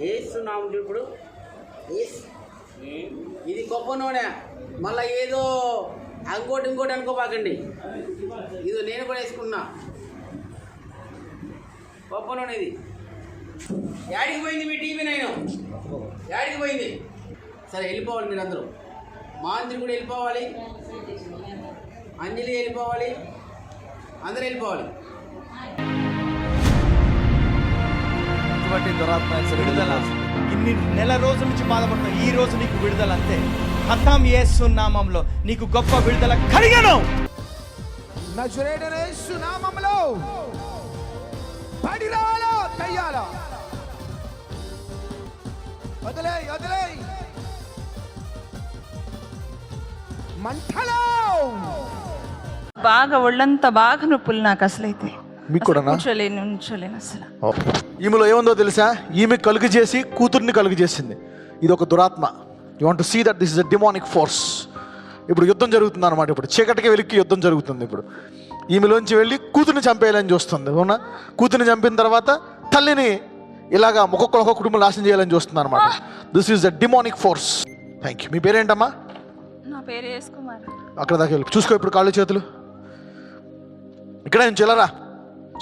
వేస్తున్నాము ఇప్పుడు. ఏస్. ఇది గొప్ప నూనె. మళ్ళీ ఏదో ఇంకోటి ఇంకోటి అనుకోపాకండి ఇది నేను కూడా వేసుకున్నా. గొప్ప నూనె ఇది. యాడికి పోయింది మీ టీవీ నేను? యాడికి పోయింది? సరే వెళ్ళిపోవాలి మీరు అందరూ మాంత్రి కూడా వెళ్ళిపోవాలి. అంజలి వెళ్ళిపోవాలి. అందరూ వెళ్ళిపోవాలి. ఇటువంటి దురాత్మ విడుదల ఇన్ని నెల రోజుల నుంచి బాధపడుతున్నా. ఈ రోజు నీకు విడుదల అంతే. హతాం యేసు నామంలో నీకు గొప్ప విడుదల కలిగను. నజరేడనే సునామంలో పడిరాలో కయ్యాల వదిలే వదిలే మంటలో. బాగా ఒళ్ళంతా బాగా నొప్పులు నాకు అసలైతే. మీకు కూర్చోలేను ఉంచోలేను అసలు. ఈమెలో ఏముందో తెలుసా? ఈమె కలుగు చేసి కూతుర్ని కలుగు చేసింది. ఇది ఒక దురాత్మ you want see that this is a demonic force ఇప్పుడు యుద్ధం జరుగుతుంది అనమాట ఇప్పుడు. చీకటికి వెలికి యుద్ధం జరుగుతుంది ఇప్పుడు. ఈమెలోంచి వెళ్ళి కూతుర్ని చంపేయాలని చూస్తుంది అవునా? కూతుర్ని చంపిన తర్వాత తల్లిని ఇలాగా ఒక్కొక్క ఒక్కొక్క కుటుంబం నాశనం చేయాలని చూస్తుంది అనమాట this is the demonic force thank you మీ పేరేంటమ్మా? నా పేరు అక్కడ దాకా వెళ్ళి. చూసుకో ఇప్పుడు కాళ్ళు చేతులు. ఇక్కడ నుంచి వెళ్ళరా?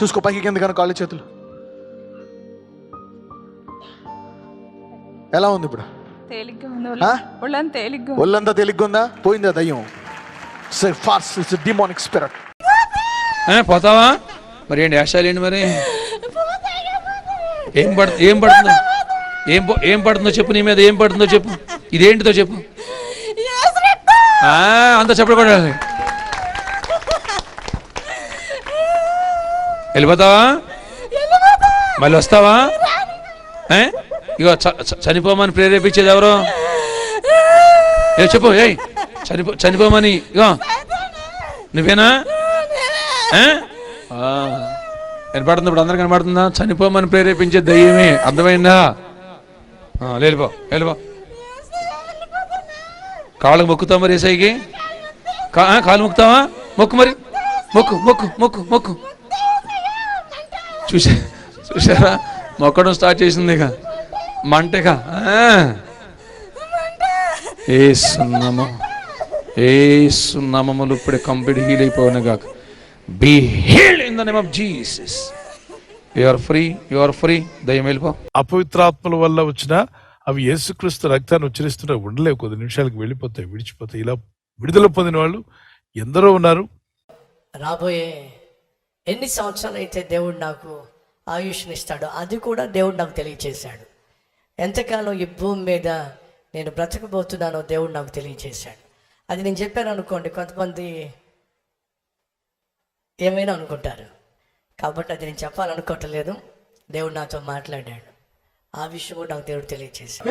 చూసుకో పైకి కింద కానీ కాళ్ళు చేతులు. ఎలా ఉంది ఇప్పుడు? ఒళ్ళంతా. తేలిగ్గా ఉంది. పోయిందా దయ్యం? ఫాస్ట్ ఇట్స్ డిమానిక్ స్పిరిట్ పోతావా? మరి ఏంటి వేషాలు ఏంటి మరి? ఏం పడు ఏం పడుతుందో? ఏం ఏం పడుతుందో చెప్పు నీ మీద ఏం పడుతుందో చెప్పు. ఇదేంటిదో చెప్పు. ఆ, అంత చెప్పలు వెళ్ళిపోతావా? మళ్ళీ వస్తావా? ఏ? ఇగో చనిపోమని ప్రేరేపించేది ఎవరు? ఏ చెప్పు ఏయ్ చనిపో చనిపోమని ఇగో. నువ్వేనా? ఏ? కనపడుతుంది ఇప్పుడు అందరు కనపడుతుందా చనిపోమని ప్రేరేపించే దయ్యమే. అర్థమైందా? లేలిపో వెళ్ళిపో కాళ్ళకు మొక్కుతావు మరి ఏసైకి? కాలు మొక్కుతావా? మొక్కు మరి. మొక్కు మొక్కు మొక్కు మొక్కు. చూసా చూసారా మొక్కడం స్టార్ట్ చేసింది ఇక. మంటగా ఏ సున్నము ఏ సున్నమములు ఇప్పుడే కంప్లీట్ హీల్ అయిపోయిన కాక. Be healed in the name of Jesus you are free you are free దయ్యం వెళ్ళిపో. అపవిత్రాత్మల వల్ల వచ్చిన అవి యేసుక్రీస్తు రక్తాన్ని ఉచ్చరిస్తుంటే ఉండలేవు కొద్ది నిమిషాలకు వెళ్ళిపోతాయి విడిచిపోతాయి ఇలా విడుదల పొందిన వాళ్ళు ఎందరో ఉన్నారు. రాబోయే ఎన్ని సంవత్సరాలు అయితే దేవుడు నాకు ఆయుష్నిస్తాడో అది కూడా దేవుడు నాకు తెలియచేశాడు. ఎంతకాలం ఈ భూమి మీద నేను బ్రతకబోతున్నానో దేవుడు నాకు తెలియచేశాడు. అది నేను చెప్పాను అనుకోండి కొంతమంది ఏమైనా అనుకుంటారు. కాబట్టి అది నేను చెప్పాలనుకోవట్లేదు. దేవుడు నాతో మాట్లాడాడు. ఆ విషయం కూడా నాకు దేవుడు తెలియచేశాడు.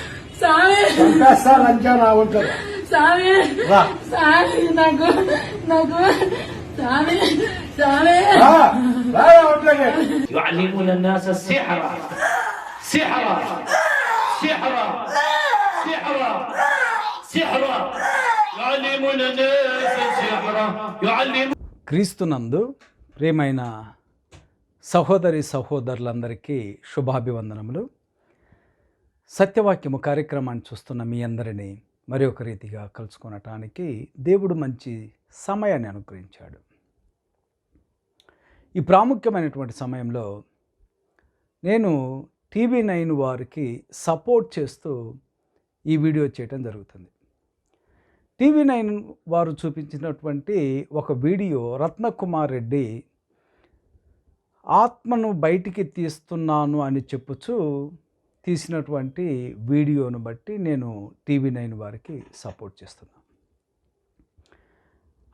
ఊరమైపోయింది సామే సామే సామే నాకు నాకు సామే సామే يعلمون الناس السحر سحر سحر سحر سحر يعلمون الناس السحر يعلمون క్రీస్తునందు ప్రియమైన సహోదరి సహోదరులందరికీ శుభాభివందనములు సత్యవాక్యము కార్యక్రమాన్ని చూస్తున్న మీ అందరినీ మరి ఒక రీతిగా కలుసుకొనటానికి దేవుడు మంచి సమయాన్ని అనుగ్రహించాడు. ఈ ప్రాముఖ్యమైనటువంటి సమయంలో నేను టీవీ నైన్ వారికి సపోర్ట్ చేస్తూ ఈ వీడియో చేయటం జరుగుతుంది. టీవీ నైన్ వారు చూపించినటువంటి ఒక వీడియో రత్నకుమార్ రెడ్డి ఆత్మను బయటికి తీస్తున్నాను అని చెప్పుచు తీసినటువంటి వీడియోను బట్టి నేను టీవీ నైన్ వారికి సపోర్ట్ చేస్తున్నాను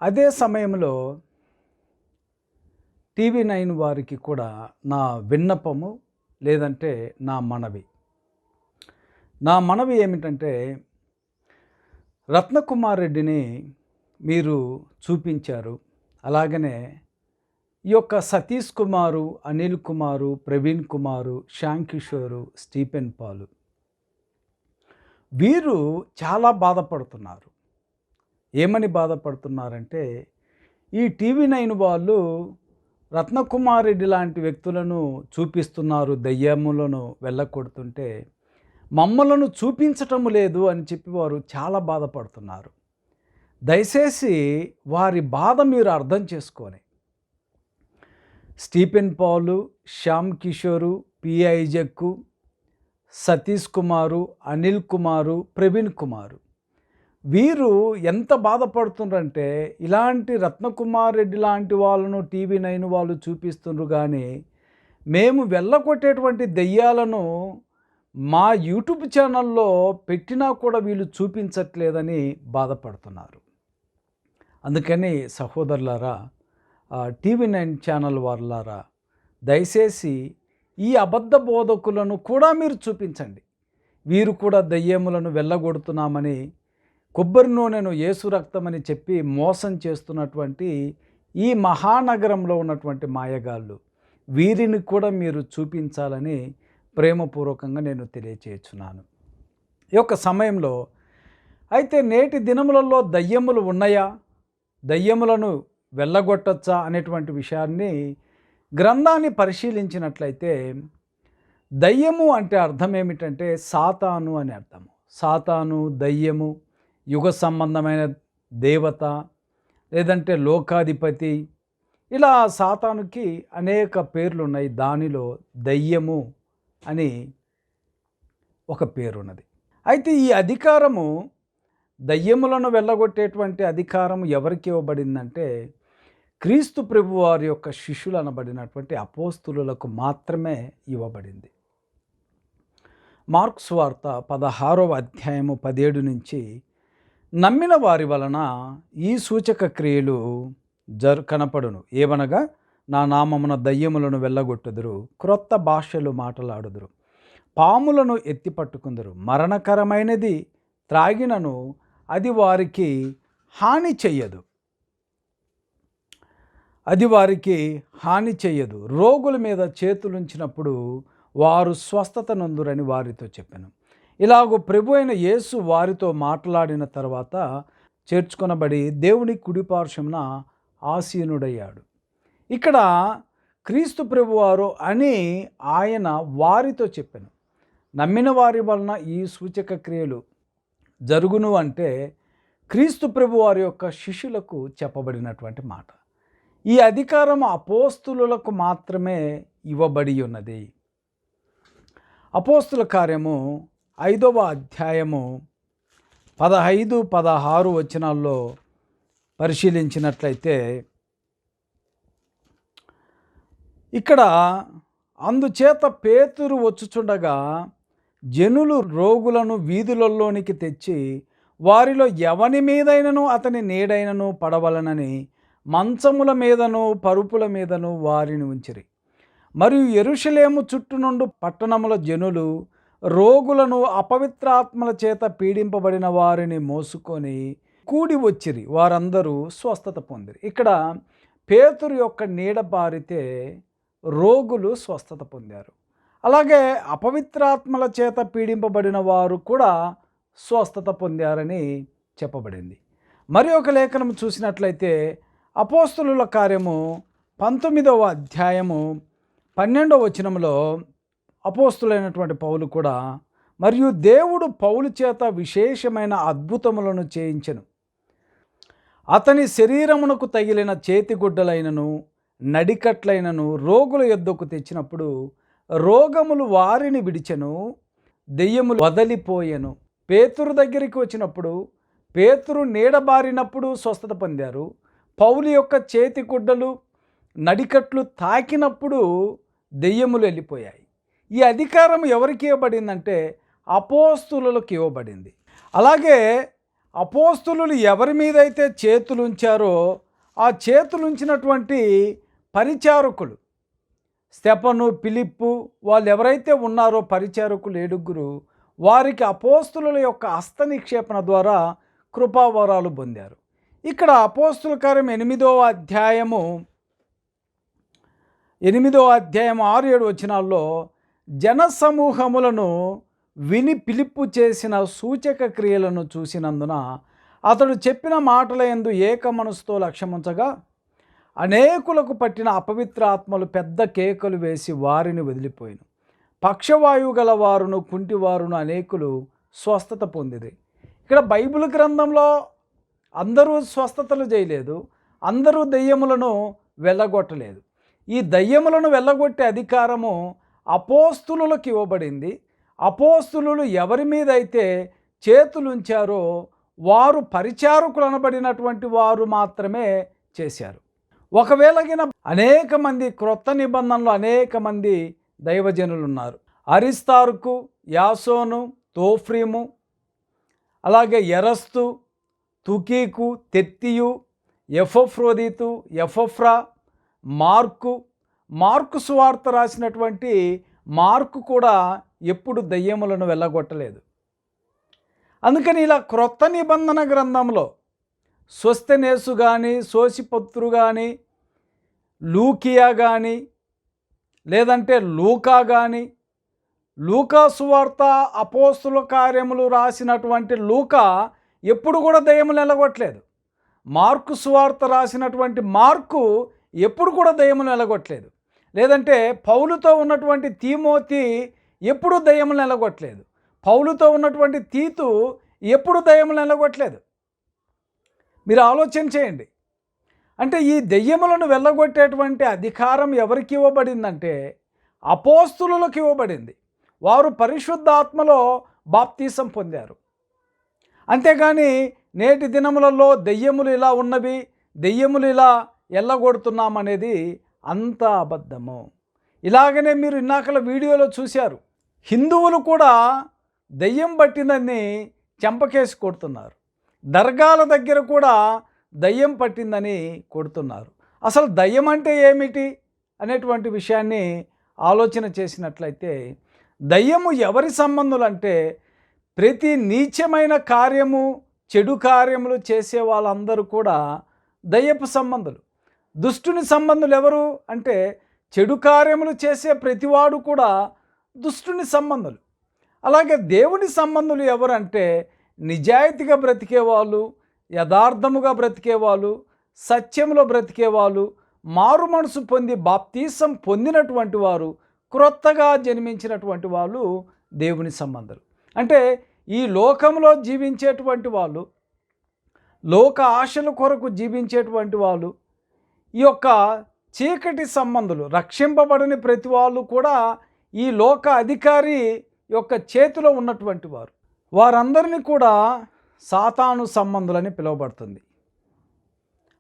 అదే సమయంలో టీవీ నైన్ వారికి కూడా నా విన్నపము లేదంటే నా మనవి. నా మనవి ఏమిటంటే రత్నకుమార్ రెడ్డిని మీరు చూపించారు. అలాగనే ఈ యొక్క సతీష్ కుమారు అనిల్ కుమారు ప్రవీణ్ కుమారు శ్యామ్ కిషోరు స్టీఫెన్ పాలు. వీరు చాలా బాధపడుతున్నారు. ఏమని బాధపడుతున్నారంటే ఈ టీవీ నైన్ వాళ్ళు రత్నకుమార్ రెడ్డి లాంటి వ్యక్తులను చూపిస్తున్నారు దయ్యములను వెళ్ళకొడుతుంటే మమ్మలను చూపించటం లేదు అని చెప్పి వారు చాలా బాధపడుతున్నారు. దయచేసి వారి బాధ మీరు అర్థం చేసుకొని స్టీఫెన్ పాలు శ్యామ్ కిషోరు పిఐజక్కు సతీష్ కుమారు అనిల్ కుమారు ప్రవీణ్ కుమారు. వీరు ఎంత బాధపడుతుండ్రంటే ఇలాంటి రత్నకుమార్ రెడ్డి లాంటి వాళ్ళను టీవీ నైన్ వాళ్ళు చూపిస్తుండ్రు కానీ మేము వెళ్ళగొట్టేటువంటి దెయ్యాలను మా యూట్యూబ్ ఛానల్లో పెట్టినా కూడా వీళ్ళు చూపించట్లేదని బాధపడుతున్నారు. అందుకని సహోదరులారా టీవీ నైన్ ఛానల్ వాళ్ళారా దయచేసి ఈ అబద్ధ బోధకులను కూడా మీరు చూపించండి. వీరు కూడా దయ్యములను వెళ్ళగొడుతున్నామని కొబ్బరి నూనెను ఏసు రక్తమని చెప్పి మోసం చేస్తున్నటువంటి ఈ మహానగరంలో ఉన్నటువంటి మాయగాళ్ళు వీరిని కూడా మీరు చూపించాలని ప్రేమపూర్వకంగా నేను తెలియచేస్తున్నాను. ఈ యొక్క సమయంలో అయితే నేటి దినములలో దయ్యములు ఉన్నాయా? దయ్యములను వెళ్ళగొట్టచ్చా అనేటువంటి విషయాన్ని గ్రంథాన్ని పరిశీలించినట్లయితే దయ్యము అంటే అర్థం ఏమిటంటే సాతాను అని అర్థము సాతాను దయ్యము యుగ సంబంధమైన దేవత లేదంటే లోకాధిపతి ఇలా సాతానుకి అనేక పేర్లు ఉన్నాయి దానిలో దయ్యము అని ఒక పేరున్నది. అయితే ఈ అధికారము దయ్యములను వెళ్ళగొట్టేటువంటి అధికారం ఎవరికి ఇవ్వబడిందంటే క్రీస్తు ప్రభు వారి యొక్క శిష్యులు అనబడినటువంటి అపోస్తులకు మాత్రమే ఇవ్వబడింది. మార్క్స్ వార్త పదహారవ అధ్యాయము పదిహేడు నుంచి నమ్మిన వారి వలన ఈ సూచక క్రియలు జరు కనపడును. ఏవనగా నా నామమున దయ్యములను వెళ్ళగొట్టుదురు క్రొత్త భాషలు మాట్లాడుదురు పాములను ఎత్తి పట్టుకుందరు మరణకరమైనది త్రాగినను అది వారికి హాని చెయ్యదు. అది వారికి హాని చెయ్యదు. రోగుల మీద చేతులుంచినప్పుడు వారు స్వస్థత నందురని వారితో చెప్పాను. ఇలాగూ ప్రభు అయిన యేసు వారితో మాట్లాడిన తర్వాత చేర్చుకొనబడి దేవుని కుడిపార్శ్వమున ఆసీనుడయ్యాడు. ఇక్కడ క్రీస్తు ప్రభువారు అని ఆయన వారితో చెప్పాను. నమ్మిన వారి వలన ఈ సూచక క్రియలు జరుగును అంటే క్రీస్తు ప్రభు వారి యొక్క శిష్యులకు చెప్పబడినటువంటి మాట. ఈ అధికారం అపోస్తులకు మాత్రమే ఇవ్వబడి ఉన్నది. అపోస్తుల కార్యము ఐదవ అధ్యాయము పదహైదు పదహారు వచనాల్లో పరిశీలించినట్లయితే ఇక్కడ అందుచేత పేతురు వచ్చుచుండగా జనులు రోగులను వీధులలోనికి తెచ్చి వారిలో ఎవని మీదైనను అతని నీడైనను పడవలనని మంచముల మీదను పరుపుల మీదను వారిని ఉంచిరి. మరియు ఎరుషలేము చుట్టునుండు పట్టణముల జనులు రోగులను అపవిత్రాత్మల చేత పీడింపబడిన వారిని మోసుకొని కూడి వచ్చిరి. వారందరూ స్వస్థత పొందిరి. ఇక్కడ పేతురు యొక్క నీడ పారితే రోగులు స్వస్థత పొందారు. అలాగే అపవిత్రాత్మల చేత పీడింపబడిన వారు కూడా స్వస్థత పొందారని చెప్పబడింది. మరి ఒక లేఖనం చూసినట్లయితే అపోస్తులుల కార్యము పంతొమ్మిదవ అధ్యాయము పన్నెండవ వచనంలో అపోస్తులైనటువంటి పౌలు కూడా మరియు దేవుడు పౌలు చేత విశేషమైన అద్భుతములను చేయించెను. అతని శరీరమునకు తగిలిన చేతిగుడ్డలైనను నడికట్లైనను రోగుల యొద్దకు తెచ్చినప్పుడు రోగములు వారిని విడిచెను దెయ్యములు వదలిపోయెను. పేతురు దగ్గరికి వచ్చినప్పుడు పేతురు నీడబారినప్పుడు స్వస్థత పొందారు. పౌలు యొక్క చేతి గుడ్డలు నడికట్లు తాకినప్పుడు దెయ్యములు వెళ్ళిపోయాయి. ఈ అధికారం ఎవరికి ఇవ్వబడిందంటే అపోస్తులకు ఇవ్వబడింది. అలాగే అపోస్తులు ఎవరి మీద చేతులు ఉంచారో ఆ చేతులుంచినటువంటి పరిచారకులు స్టెపను పిలిప్పు వాళ్ళు ఎవరైతే ఉన్నారో పరిచారకులు ఏడుగురు వారికి అపోస్తుల యొక్క హస్త నిక్షేపణ ద్వారా కృపావరాలు పొందారు. ఇక్కడ అపోస్తుల కార్యం ఎనిమిదో అధ్యాయము ఎనిమిదో అధ్యాయం ఆరు ఏడు వచ్చినాల్లో జనసమూహములను విని పిలుపు చేసిన సూచక క్రియలను చూసినందున అతడు చెప్పిన మాటల ఎందు ఏక మనసుతో లక్ష్యముంచగా అనేకులకు పట్టిన అపవిత్ర ఆత్మలు పెద్ద కేకలు వేసి వారిని వదిలిపోయిను. పక్షవాయువు గల వారును కుంటివారును అనేకులు స్వస్థత పొందిరి ఇక్కడ బైబిల్ గ్రంథంలో అందరూ స్వస్థతలు చేయలేదు అందరూ దెయ్యములను వెళ్ళగొట్టలేదు. ఈ దయ్యములను వెళ్ళగొట్టే అధికారము అపోస్తులకు ఇవ్వబడింది. అపోస్తులు ఎవరి మీద అయితే చేతులుంచారో వారు పరిచారకులు అనబడినటువంటి వారు మాత్రమే చేశారు. ఒకవేళ గిన అనేక మంది క్రొత్త నిబంధనలు అనేక మంది దైవజనులు ఉన్నారు అరిస్తార్కు యాసోను తోఫ్రీము అలాగే ఎరస్తు తుకీకు తెత్తియు ఎఫోఫ్రోదీతు ఎఫోఫ్రా మార్కు మార్కు సువార్త రాసినటువంటి మార్కు కూడా ఎప్పుడు దయ్యములను వెళ్ళగొట్టలేదు. అందుకని ఇలా క్రొత్త నిబంధన గ్రంథంలో స్వస్థనేసు కానీ సోసిపత్రు కానీ లూకియా కానీ లేదంటే లూకా కానీ లూకా సువార్త అపోస్తుల కార్యములు రాసినటువంటి లూకా ఎప్పుడు కూడా దయ్యము నిలగొట్టలేదు. మార్కు సువార్త రాసినటువంటి మార్కు ఎప్పుడు కూడా దయ్యము నిలగొట్టలేదు. లేదంటే పౌలుతో ఉన్నటువంటి తీమోతి ఎప్పుడు దయ్యము నిలగొట్టలేదు. పౌలుతో ఉన్నటువంటి తీతు ఎప్పుడు దయ్యము నిలగొట్టలేదు. మీరు ఆలోచన చేయండి. అంటే ఈ దెయ్యములను వెళ్ళగొట్టేటువంటి అధికారం ఎవరికి ఇవ్వబడిందంటే అపోస్తులకు ఇవ్వబడింది. వారు పరిశుద్ధాత్మలో బాప్తీసం పొందారు. అంతేగాని నేటి దినములలో దెయ్యములు ఇలా ఉన్నవి దెయ్యములు ఇలా ఎల్లగొడుతున్నామనేది అంత అబద్ధము. ఇలాగనే మీరు ఇన్నాకల వీడియోలో చూశారు. హిందువులు కూడా దెయ్యం పట్టిందని చెంపకేసి కొడుతున్నారు. దర్గాల దగ్గర కూడా దయ్యం పట్టిందని కొడుతున్నారు. అసలు దయ్యం అంటే ఏమిటి అనేటువంటి విషయాన్ని ఆలోచన చేసినట్లయితే దయ్యము ఎవరి సంబంధులు అంటే ప్రతి నీచమైన కార్యము చెడు కార్యములు చేసే వాళ్ళందరూ కూడా దయ్యపు సంబంధులు. దుష్టుని సంబంధులు ఎవరు అంటే చెడు కార్యములు చేసే ప్రతివాడు కూడా దుష్టుని సంబంధులు. అలాగే దేవుని సంబంధులు ఎవరంటే నిజాయితీగా బ్రతికేవాళ్ళు యథార్థముగా బ్రతికేవాళ్ళు సత్యంలో బ్రతికేవాళ్ళు మారు మనసు పొంది బాప్తీసం పొందినటువంటి వారు క్రొత్తగా జన్మించినటువంటి వాళ్ళు దేవుని సంబంధాలు. అంటే ఈ లోకంలో జీవించేటువంటి వాళ్ళు లోక ఆశల కొరకు జీవించేటువంటి వాళ్ళు ఈ యొక్క చీకటి సంబంధులు రక్షింపబడని ప్రతి వాళ్ళు కూడా ఈ లోక అధికారి యొక్క చేతిలో ఉన్నటువంటి వారు. వారందరినీ కూడా సాతాను సంబంధులని పిలువబడుతుంది.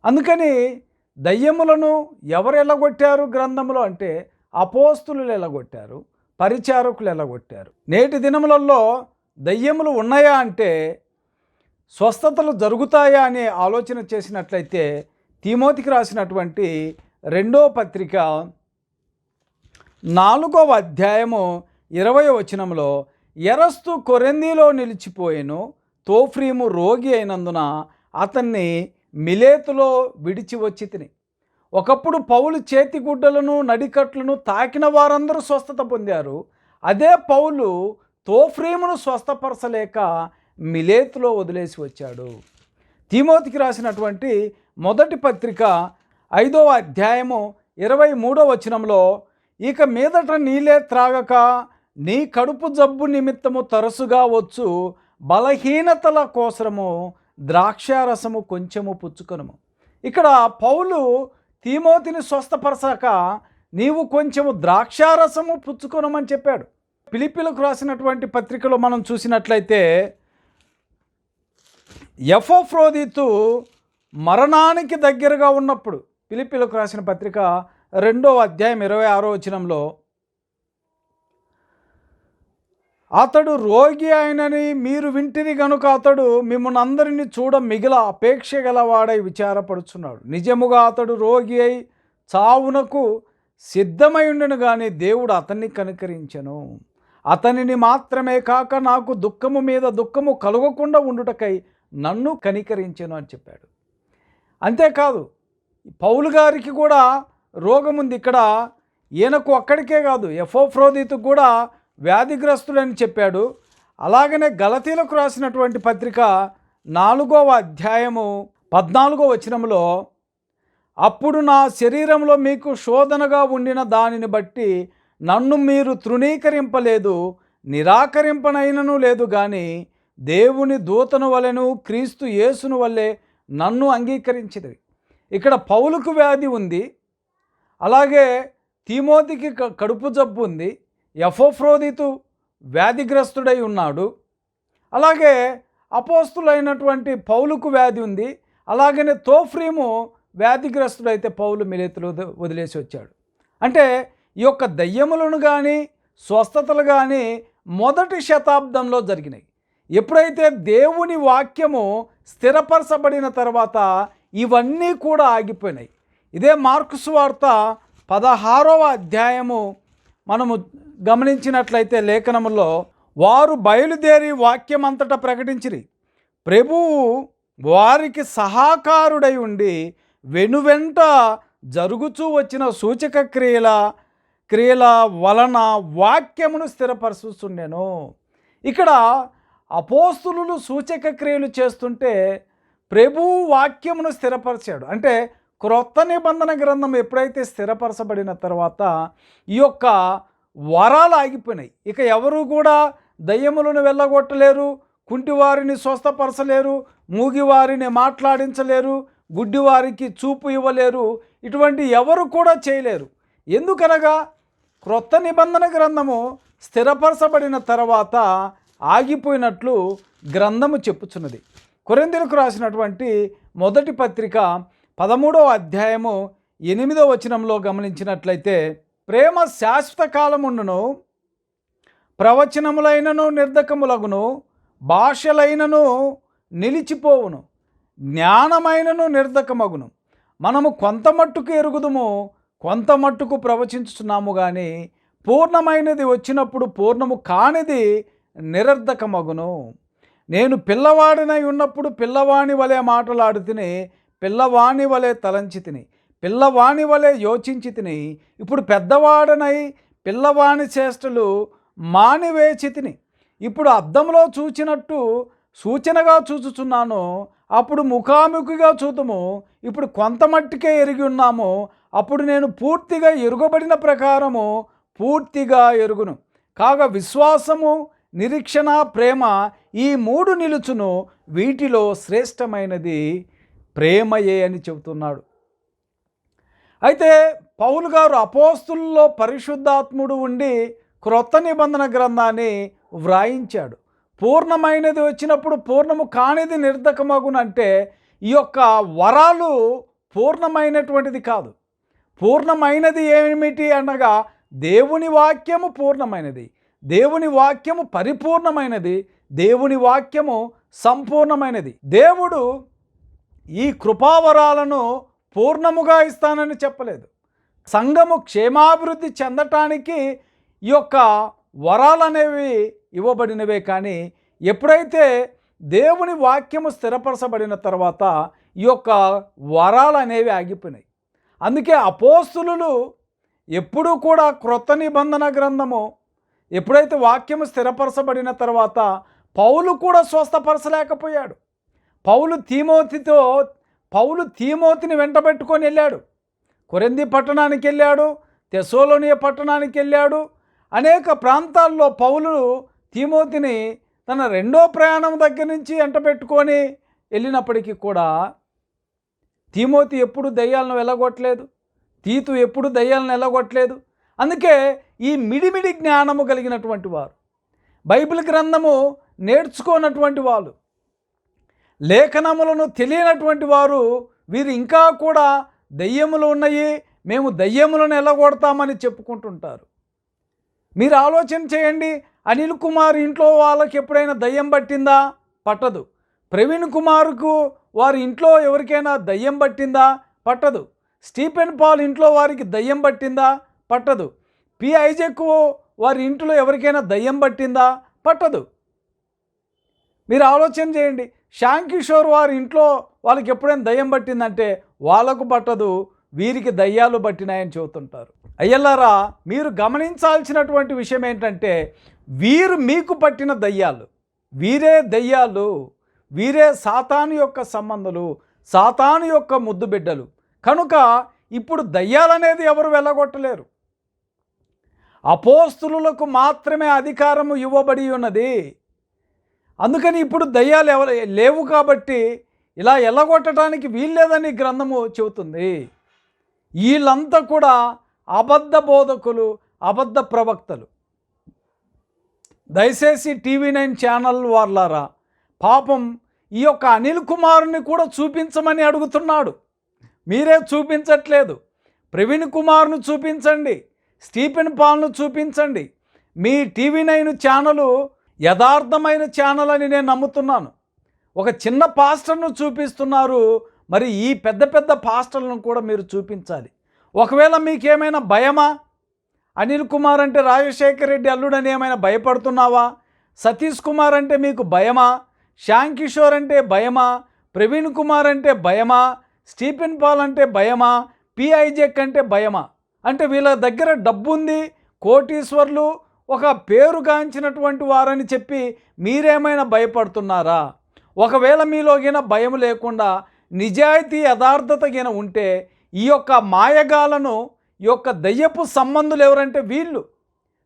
అందుకని దయ్యములను ఎవరు ఎలగొట్టారు గ్రంథంలో అంటే అపోస్తులు ఎలగొట్టారు పరిచారకులు ఎలగొట్టారు నేటి దినములలో దయ్యములు ఉన్నాయా అంటే స్వస్థతలు జరుగుతాయా అనే ఆలోచన చేసినట్లయితే తిమోతికి రాసినటువంటి రెండో పత్రిక నాలుగవ అధ్యాయము ఇరవై వచనంలో ఎరస్తు కొరెందీలో నిలిచిపోయెను తోఫ్రీము రోగి అయినందున అతన్ని మిలేతులో విడిచి వచ్చి తిని ఒకప్పుడు పౌలు చేతిగుడ్డలను నడికట్లను తాకిన వారందరూ స్వస్థత పొందారు. అదే పౌలు తోఫ్రీమును స్వస్థపరచలేక మిలేతులో వదిలేసి వచ్చాడు. తిమోతికి రాసినటువంటి మొదటి పత్రిక ఐదవ అధ్యాయము ఇరవై మూడో వచనంలో ఇక మీదట నీలే త్రాగక నీ కడుపు జబ్బు నిమిత్తము తరచుగా వచ్చు బలహీనతల కోసము ద్రాక్షారసము కొంచెము పుచ్చుకొనము. ఇక్కడ పౌలు తీమోతిని స్వస్థపరచాక నీవు కొంచెము ద్రాక్షారసము పుచ్చుకొనమని చెప్పాడు. పిలిపిలకు రాసినటువంటి పత్రికలో మనం చూసినట్లయితే ఎఫోఫ్రోదితు మరణానికి దగ్గరగా ఉన్నప్పుడు పిలిపిలకు రాసిన పత్రిక రెండో అధ్యాయం ఇరవై ఆరో వచనంలో అతడు రోగి అయినని మీరు వింటిని గనుక అతడు మిమ్మల్ని అందరినీ చూడ మిగిల అపేక్ష గలవాడై విచారపడుచున్నాడు. నిజముగా అతడు రోగి అయి చావునకు సిద్ధమై ఉండను కానీ దేవుడు అతన్ని కనుకరించను. అతనిని మాత్రమే కాక నాకు దుఃఖము మీద దుఃఖము కలగకుండా ఉండుటకై నన్ను కనికరించను అని చెప్పాడు. అంతేకాదు పౌలు గారికి కూడా రోగం ఉంది ఇక్కడ ఈయనకు అక్కడికే కాదు ఎఫోఫ్రోదితు కూడా వ్యాధిగ్రస్తులని చెప్పాడు. అలాగనే గలతీలకు రాసినటువంటి పత్రిక నాలుగవ అధ్యాయము పద్నాలుగో వచనంలో అప్పుడు నా శరీరంలో మీకు శోధనగా ఉండిన దానిని బట్టి నన్ను మీరు తృణీకరింపలేదు నిరాకరింపనైనను లేదు కానీ దేవుని దూతను వలెను క్రీస్తు యేసును వల్లే నన్ను అంగీకరించింది ఇక్కడ పౌలుకు వ్యాధి ఉంది. అలాగే తీమోతికి క- కడుపు జబ్బు ఉంది. ఎఫోఫ్రోదితు వ్యాధిగ్రస్తుడై ఉన్నాడు. అలాగే అపోస్తులైనటువంటి పౌలుకు వ్యాధి ఉంది. అలాగనే తోఫ్రీము వ్యాధిగ్రస్తుడైతే పౌలు మిలేతులు వదిలేసి వచ్చాడు. అంటే ఈ యొక్క దయ్యములను కానీ స్వస్థతలు కానీ మొదటి శతాబ్దంలో జరిగినాయి. ఎప్పుడైతే దేవుని వాక్యము స్థిరపరచబడిన తర్వాత ఇవన్నీ కూడా ఆగిపోయినాయి. ఇదే మార్కుసు వార్త పదహారవ అధ్యాయము మనము గమనించినట్లయితే లేఖనములో వారు బయలుదేరి వాక్యమంతటా ప్రకటించిరి. ప్రభువు వారికి సహాకారుడై ఉండి వెనువెంట జరుగుచూ వచ్చిన సూచక క్రియల క్రియల వలన వాక్యమును స్థిరపరుస్తుండెను ఇక్కడ అపోస్తులు సూచక క్రియలు చేస్తుంటే ప్రభువు వాక్యమును స్థిరపరిచాడు. అంటే క్రొత్త నిబంధన గ్రంథం ఎప్పుడైతే స్థిరపరచబడిన తర్వాత ఈ యొక్క వరాలు ఆగిపోయినాయి. ఇక ఎవరు కూడా దయ్యములను వెళ్ళగొట్టలేరు కుంటివారిని స్వస్థపరచలేరు మూగివారిని మాట్లాడించలేరు గుడ్డివారికి చూపు ఇవ్వలేరు ఇటువంటి ఎవరు కూడా చేయలేరు. ఎందుకనగా క్రొత్త నిబంధన గ్రంథము స్థిరపరచబడిన తర్వాత ఆగిపోయినట్లు గ్రంథము చెప్పుచున్నది. కొరిందీలకు రాసినటువంటి మొదటి పత్రిక పదమూడవ అధ్యాయము ఎనిమిదో వచనంలో గమనించినట్లయితే ప్రేమ శాశ్వత కాలముండును ప్రవచనములైనను నిర్ధకములగును భాషలైనను నిలిచిపోవును జ్ఞానమైనను నిర్ధకమగును మనము కొంత మట్టుకు ఎరుగుదుము కొంత మట్టుకు ప్రవచించుతున్నాము కానీ పూర్ణమైనది వచ్చినప్పుడు పూర్ణము కానిది నిరర్ధకమగును. నేను పిల్లవాడినై ఉన్నప్పుడు పిల్లవాని వలె మాటలాడు పిల్లవాణి వలె తలంచి తిని పిల్లవాణి వలె యోచించి తిని ఇప్పుడు పెద్దవాడనై పిల్లవాణి చేష్టలు మానివేచి తిని ఇప్పుడు అద్దంలో చూచినట్టు సూచనగా చూచుచున్నాను అప్పుడు ముఖాముఖిగా చూతుము ఇప్పుడు కొంత మట్టికే ఎరిగి ఉన్నాము అప్పుడు నేను పూర్తిగా ఎరుగబడిన ప్రకారము పూర్తిగా ఎరుగును. కాగా విశ్వాసము నిరీక్షణ ప్రేమ ఈ మూడు నిలుచును వీటిలో శ్రేష్టమైనది ప్రేమయే అని చెబుతున్నాడు. అయితే పౌలు గారు అపోస్తుల్లో పరిశుద్ధాత్ముడు ఉండి క్రొత్త నిబంధన గ్రంథాన్ని వ్రాయించాడు. పూర్ణమైనది వచ్చినప్పుడు పూర్ణము కానిది నిర్ధకమగునంటే ఈ యొక్క వరాలు పూర్ణమైనటువంటిది కాదు. పూర్ణమైనది ఏమిటి అనగా దేవుని వాక్యము పూర్ణమైనది దేవుని వాక్యము పరిపూర్ణమైనది దేవుని వాక్యము సంపూర్ణమైనది. దేవుడు ఈ కృపావరాలను పూర్ణముగా ఇస్తానని చెప్పలేదు. సంఘము క్షేమాభివృద్ధి చెందటానికి ఈ యొక్క వరాలు అనేవి ఇవ్వబడినవే కానీ ఎప్పుడైతే దేవుని వాక్యము స్థిరపరచబడిన తర్వాత ఈ యొక్క వరాలు అనేవి ఆగిపోయినాయి. అందుకే అపోస్తులు ఎప్పుడూ కూడా క్రొత్త నిబంధన గ్రంథము ఎప్పుడైతే వాక్యము స్థిరపరచబడిన తర్వాత పౌలు కూడా స్వస్థపరచలేకపోయాడు. పౌలు తీమోతితో పౌలు తీమోతిని వెంటబెట్టుకొని వెళ్ళాడు. కొరింది పట్టణానికి వెళ్ళాడు తెసోలోనియ పట్టణానికి వెళ్ళాడు. అనేక ప్రాంతాల్లో పౌలు తీమోతిని తన రెండో ప్రయాణం దగ్గర నుంచి వెంటబెట్టుకొని వెళ్ళినప్పటికీ కూడా తీమోతి ఎప్పుడు దయ్యాలను వెళ్ళగొట్టలేదు. తీతు ఎప్పుడు దయ్యాలను వెళ్ళగొట్టలేదు. అందుకే ఈ మిడిమిడి జ్ఞానము కలిగినటువంటి వారు బైబిల్ గ్రంథము నేర్చుకోనటువంటి వాళ్ళు లేఖనములను తెలియనటువంటి వారు వీరు ఇంకా కూడా దయ్యములు ఉన్నాయి మేము దయ్యములను ఎల్లగొడతామని చెప్పుకుంటుంటారు. మీరు ఆలోచన చేయండి అనిల్ కుమార్ ఇంట్లో వాళ్ళకి ఎప్పుడైనా దయ్యం పట్టిందా? పట్టదు. ప్రవీణ్ కుమార్కు వారి ఇంట్లో ఎవరికైనా దయ్యం పట్టిందా? పట్టదు. స్టీఫెన్ పాల్ ఇంట్లో వారికి దయ్యం పట్టిందా? పట్టదు. పి. ఐజెక్ వారి ఇంట్లో ఎవరికైనా దయ్యం పట్టిందా? పట్టదు. మీరు ఆలోచన చేయండి శ్యామ్ కిషోర్ వారి ఇంట్లో వాళ్ళకి ఎప్పుడైనా దయ్యం పట్టిందంటే వాళ్ళకు పట్టదు వీరికి దయ్యాలు పట్టినాయని చెబుతుంటారు. అయ్యల్లారా మీరు గమనించాల్సినటువంటి విషయం ఏంటంటే వీరు మీకు పట్టిన దయ్యాలు వీరే దయ్యాలు వీరే సాతాను యొక్క సంబంధులు సాతాను యొక్క ముద్దు బిడ్డలు. కనుక ఇప్పుడు దయ్యాలనేది ఎవరు వెళ్ళగొట్టలేరు. అపోస్తులకు మాత్రమే అధికారము ఇవ్వబడి ఉన్నది. అందుకని ఇప్పుడు దయ్యాలు ఎవరు లేవు కాబట్టి ఇలా ఎల్లగొట్టడానికి వీల్లేదని గ్రంథము చెబుతుంది. వీళ్ళంతా కూడా అబద్ధ బోధకులు అబద్ధ ప్రవక్తలు. దయచేసి టీవీ నైన్ ఛానల్ వాళ్ళారా పాపం ఈ యొక్క అనిల్ కుమార్ని కూడా చూపించమని అడుగుతున్నాడు. మీరే చూపించట్లేదు. ప్రవీణ్ కుమార్ను చూపించండి స్టీఫెన్ పాల్ను చూపించండి. మీ టీవీ నైన్ ఛానలు యథార్థమైన ఛానల్ అని నేను నమ్ముతున్నాను. ఒక చిన్న పాస్టర్ను చూపిస్తున్నారు మరి ఈ పెద్ద పెద్ద పాస్టర్లను కూడా మీరు చూపించాలి. ఒకవేళ మీకేమైనా భయమా? అనిల్ కుమార్ అంటే రాజశేఖర్ రెడ్డి అల్లుడని ఏమైనా భయపడుతున్నావా? సతీష్ కుమార్ అంటే మీకు భయమా? శ్యామ్ కిషోర్ అంటే భయమా? ప్రవీణ్ కుమార్ అంటే భయమా? స్టీఫెన్ పాల్ అంటే భయమా? పిఐజెక్ అంటే భయమా? అంటే వీళ్ళ దగ్గర డబ్బు ఉంది కోటీశ్వర్లు ఒక పేరుగాంచినటువంటి వారని చెప్పి మీరేమైనా భయపడుతున్నారా? ఒకవేళ మీలోగిన భయం లేకుండా నిజాయితీ యథార్థత గిన ఉంటే ఈ యొక్క మాయగాలను ఈ యొక్క దయ్యపు సంబంధులు ఎవరంటే వీళ్ళు?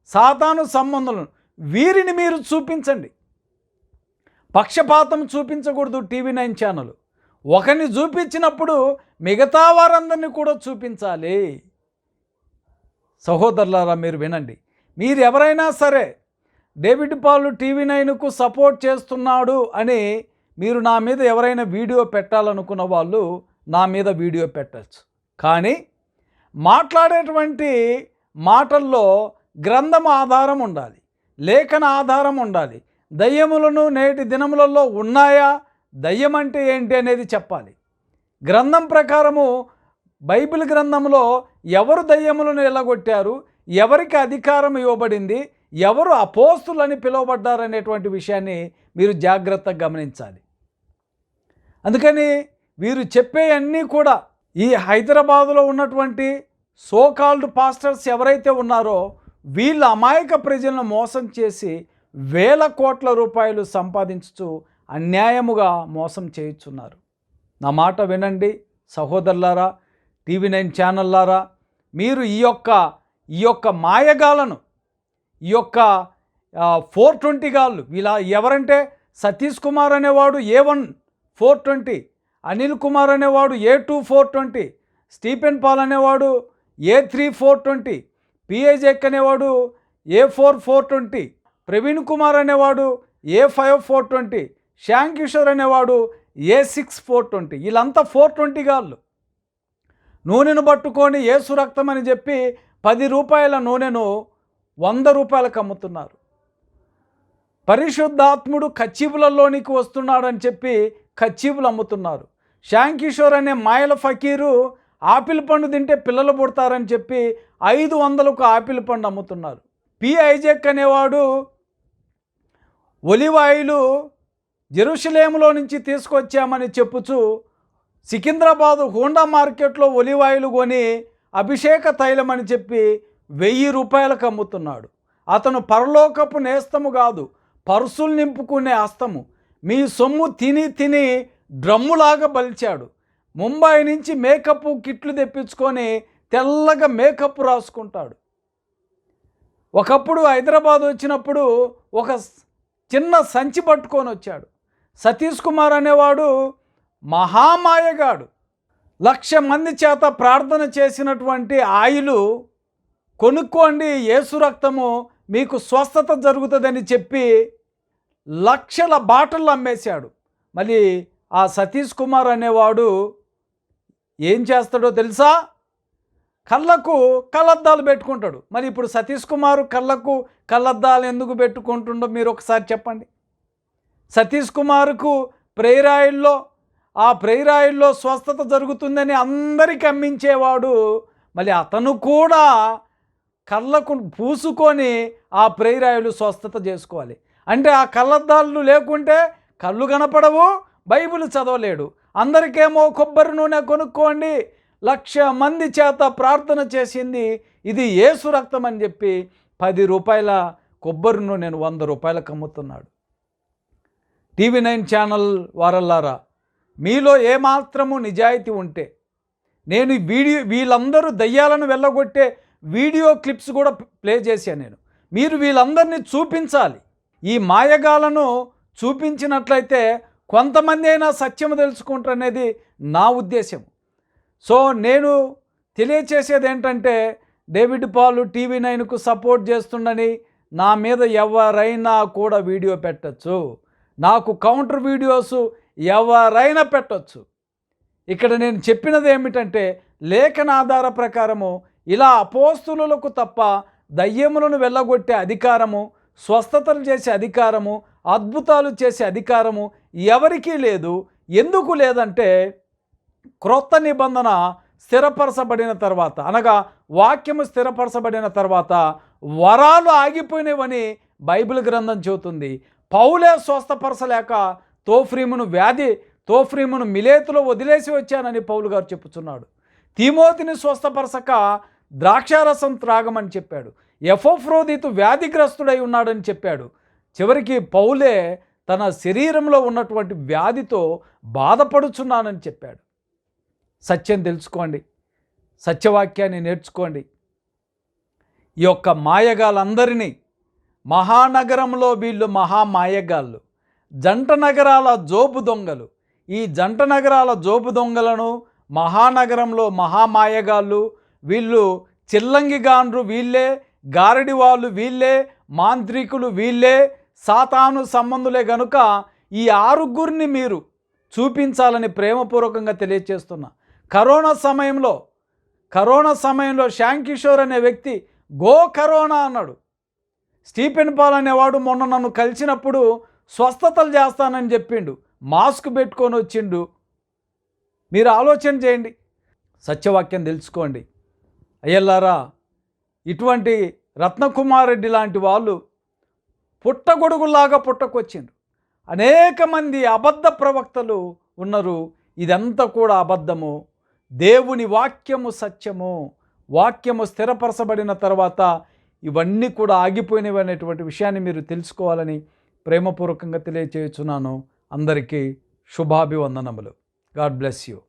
సాతాను సంబంధులను. వీరిని మీరు చూపించండి. పక్షపాతం చూపించకూడదు టీవీ నైన్ ఛానల్. ఒకరిని చూపించినప్పుడు మిగతా వారందరినీ కూడా చూపించాలి. సహోదరులారా మీరు వినండి. మీరు ఎవరైనా సరే డేవిడ్ పాల్ టీవీ నైన్కు సపోర్ట్ చేస్తున్నాడు అని మీరు నా మీద ఎవరైనా వీడియో పెట్టాలనుకున్న వాళ్ళు నా మీద వీడియో పెట్టచ్చు. కానీ మాట్లాడేటువంటి మాటల్లో గ్రంథం ఆధారం ఉండాలి లేఖన ఆధారం ఉండాలి. దయ్యములను నేటి దినములలో ఉన్నాయా? దయ్యం అంటే ఏంటి అనేది చెప్పాలి. గ్రంథం ప్రకారము బైబిల్ గ్రంథంలో ఎవరు దయ్యములను ఎల్లగొట్టారు ఎవరికి అధికారం ఇవ్వబడింది ఎవరు అపోస్తులని పిలువబడ్డారనేటువంటి విషయాన్ని మీరు జాగ్రత్తగా గమనించాలి. అందుకని వీరు చెప్పే అన్నీ కూడా ఈ హైదరాబాదులో ఉన్నటువంటి సోకాల్డ్ పాస్టర్స్ ఎవరైతే ఉన్నారో వీళ్ళ అమాయక ప్రజలను మోసం చేసి వేల కోట్ల రూపాయలు సంపాదించుతూ అన్యాయముగా మోసం చేయుచున్నారు. నా మాట వినండి సహోదరులారా టీవీ నైన్ ఛానల్లారా మీరు ఈ యొక్క ఈ యొక్క మాయగాలను ఈ యొక్క ఫోర్ ట్వంటీ గాళ్ళు ఇలా ఎవరంటే సతీష్ కుమార్ అనేవాడు A one four twenty Anil Kumar అనేవాడు A two four twenty Stephen Paul అనేవాడు ఏ త్రీ ఫోర్ ట్వంటీ పిఏజెక్ అనేవాడు A four four twenty Praveen Kumar అనేవాడు A five four twenty Shyam Kishore అనేవాడు ఏ సిక్స్ ఫోర్ ట్వంటీ వీళ్ళంతా four twenty గాళ్ళు. నూనెను పట్టుకొని ఏసు రక్తం అని చెప్పి పది రూపాయల నూనెను వంద రూపాయలకు అమ్ముతున్నారు. పరిశుద్ధాత్ముడు కచ్చిపులలోనికి వస్తున్నాడని చెప్పి కచ్చిపులు అమ్ముతున్నారు. శ్యామ్ కిషోర్ అనే మాయల ఫకీరు ఆపిల్ పండు తింటే పిల్లలు పుడతారని చెప్పి ఐదు వందలకు ఆపిల్ పండు అమ్ముతున్నారు. పి ఐజెక్ అనేవాడు ఒలివాయిలు జెరూషలేములో నుంచి తీసుకొచ్చామని చెప్పుచు సికింద్రాబాదు హోండా మార్కెట్లో ఒలివాయిలు కొని అభిషేక తైలం అని చెప్పి వెయ్యి రూపాయలకు అమ్ముతున్నాడు అతను పరలోకపు నేస్తము కాదు పర్సులు నింపుకునే అస్తము మీ సొమ్ము తిని తిని డ్రమ్ములాగా బలిచాడు. ముంబై నుంచి మేకప్ కిట్లు తెప్పించుకొని తెల్లగా మేకప్ రాసుకుంటాడు. ఒకప్పుడు హైదరాబాద్ వచ్చినప్పుడు ఒక చిన్న సంచి పట్టుకొని వచ్చాడు. సతీష్ కుమార్ అనేవాడు మహామాయగాడు. లక్ష మంది చేత ప్రార్థన చేసినటువంటి ఆయిలు కొనుక్కోండి యేసు రక్తము మీకు స్వస్థత జరుగుతుందని చెప్పి లక్షల బాటలు అమ్మేశాడు. మళ్ళీ ఆ సతీష్ కుమార్ అనేవాడు ఏం చేస్తాడో తెలుసా? కళ్ళకు కళ్ళద్దాలు పెట్టుకుంటాడు. మరి ఇప్పుడు సతీష్ కుమార్ కళ్ళకు కళ్ళద్దాలు ఎందుకు పెట్టుకుంటుండో మీరు ఒకసారి చెప్పండి. సతీష్ కుమార్కు ప్రేరాయిల్లో ఆ ప్రేరాయిల్లో స్వస్థత జరుగుతుందని అందరికి అమ్మించేవాడు మళ్ళీ అతను కూడా కళ్ళకు పూసుకొని ఆ ప్రేరాయిలు స్వస్థత చేసుకోవాలి. అంటే ఆ కళ్ళద్దాలు లేకుంటే కళ్ళు కనపడవు బైబిల్ చదవలేడు. అందరికేమో కొబ్బరి నూనె కొనుక్కోండి లక్ష మంది చేత ప్రార్థన చేసింది ఇది ఏసు రక్తం అని చెప్పి పది రూపాయల కొబ్బరి నూనెను వంద రూపాయలకు అమ్ముతున్నాడు. టీవీ నైన్ ఛానల్ వారల్లారా మీలో ఏమాత్రము నిజాయితీ ఉంటే నేను వీడియో వీళ్ళందరూ దయ్యాలను వెళ్ళగొట్టే వీడియో క్లిప్స్ కూడా ప్లే చేశాను నేను. మీరు వీళ్ళందరినీ చూపించాలి. ఈ మాయగాలను చూపించినట్లయితే కొంతమంది అయినా సత్యం తెలుసుకుంటారు అనేది నా ఉద్దేశం సో నేను తెలియచేసేది ఏంటంటే డేవిడ్ పాలు టీవీ నైన్కు సపోర్ట్ చేస్తుండని నా మీద ఎవరైనా కూడా వీడియో పెట్టచ్చు. నాకు కౌంటర్ వీడియోస్ ఎవరైనా పెట్టవచ్చు ఇక్కడ నేను చెప్పినది ఏమిటంటే లేఖన ఆధార ప్రకారము ఇలా అపోస్తులకు తప్ప దయ్యములను వెళ్ళగొట్టే అధికారము స్వస్థతలు చేసే అధికారము అద్భుతాలు చేసే అధికారము ఎవరికీ లేదు. ఎందుకు లేదంటే క్రొత్త నిబంధన స్థిరపరచబడిన తర్వాత అనగా వాక్యము స్థిరపరచబడిన తర్వాత వరాలు ఆగిపోయినవని బైబిల్ గ్రంథం చెబుతుంది. పౌలే స్వస్థపరచలేక తోఫ్రీమును వ్యాధి తోఫ్రీమును మిలేతులో వదిలేసి వచ్చానని పౌలు గారు చెప్పుచున్నాడు. తిమోతిని స్వస్థపరచక ద్రాక్షారసం త్రాగమని చెప్పాడు. ఎఫోఫ్రోదితు వ్యాధిగ్రస్తుడై ఉన్నాడని చెప్పాడు. చివరికి పౌలే తన శరీరంలో ఉన్నటువంటి వ్యాధితో బాధపడుచున్నానని చెప్పాడు. సత్యం తెలుసుకోండి. సత్యవాక్యాన్ని నేర్చుకోండి. ఈ యొక్క మాయగాళ్ళందరినీ మహానగరంలో వీళ్ళు మహామాయగాళ్ళు. జంట నగరాల జోబు దొంగలు. ఈ జంట నగరాల జోబు దొంగలను మహానగరంలో మహామాయగాళ్ళు వీళ్ళు చిల్లంగిగాండ్రు వీళ్ళే గారడి వాళ్ళు వీళ్ళే మాంత్రికులు వీళ్ళే సాతాను సంబంధులే గనుక ఈ ఆరుగురిని మీరు చూపించాలని ప్రేమపూర్వకంగా తెలియచేస్తున్నా. కరోనా సమయంలో కరోనా సమయంలో శ్యామ్ కిషోర్ అనే వ్యక్తి గో కరోనా అన్నాడు. స్టీఫెన్ పాల్ అనేవాడు మొన్న నన్ను కలిసినప్పుడు స్వస్థతలు చేస్తానని చెప్పిండు. మాస్క్ పెట్టుకొని వచ్చిండు. మీరు ఆలోచన చేయండి. సత్యవాక్యం తెలుసుకోండి. అయ్యల్లారా ఇటువంటి రత్నకుమారెడ్డి లాంటి వాళ్ళు పుట్టగొడుగులాగా పుట్టకొచ్చిండ్రు. అనేక మంది అబద్ధ ప్రవక్తలు ఉన్నారు. ఇదంతా కూడా అబద్ధము. దేవుని వాక్యము సత్యము. వాక్యము స్థిరపరచబడిన తర్వాత ఇవన్నీ కూడా ఆగిపోయినవి అనేటువంటి విషయాన్ని మీరు తెలుసుకోవాలని ప్రేమపూర్వకంగా తెలియచేయుచున్నాను. అందరికీ శుభాభివందనములు. God bless you.